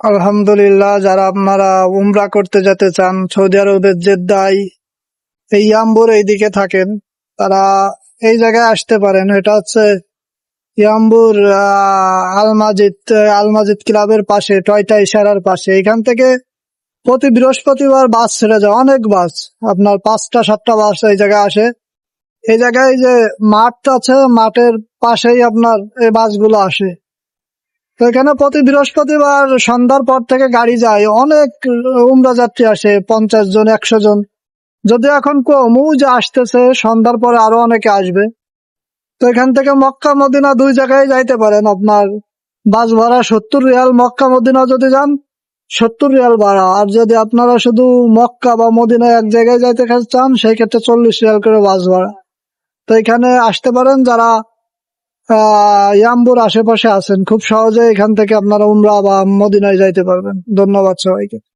আলহামদুলিল্লাহ, যারা আপনারা উমরা করতে যেতে চান, সৌদি আরবের জেদ্দায়, এই ইয়াম্বুর এইদিকে থাকেন, তারা এই জায়গায় আসতে পারেন। এটা হচ্ছে ইয়াম্বুর আলমাজিদ আলমাজিদ ক্লাবের পাশে, টয়টা ইশারার পাশে। এখান থেকে প্রতি বৃহস্পতিবার বাস ছেড়ে যায়, অনেক বাস। আপনার পাঁচটা, সাতটা বাস এই জায়গায় আসে। এই জায়গায় যে মাঠ আছে, মাঠের পাশেই আপনার এই বাসগুলো আসে। তো এখানে প্রতি বৃহস্পতিবার সন্ধ্যার পর থেকে গাড়ি যায়। অনেক উমরা যাত্রী আসে, পঞ্চাশ জন, একশো জন। যদি এখন কম যে আসতেছে, সন্ধ্যার পরে আরও অনেকে আসবে। তো এখান থেকে মক্কা, মদিনা দুই জায়গায় যাইতে পারেন আপনার। বাস ভাড়া সত্তর রিয়াল, মক্কা, মদিনা যদি যান, সত্তর রিয়াল ভাড়া। আর যদি আপনারা শুধু মক্কা বা মদিনা এক জায়গায় যাইতে চান, সেই ক্ষেত্রে চল্লিশ রিয়াল করে বাস ভাড়া। তো এখানে আসতে পারেন যারা ইয়াম্বুর আশেপাশে আছেন। খুব সহজে এখান থেকে আপনারা উমরা বা মদিনায় যাইতে পারবেন। ধন্যবাদ সবাইকে।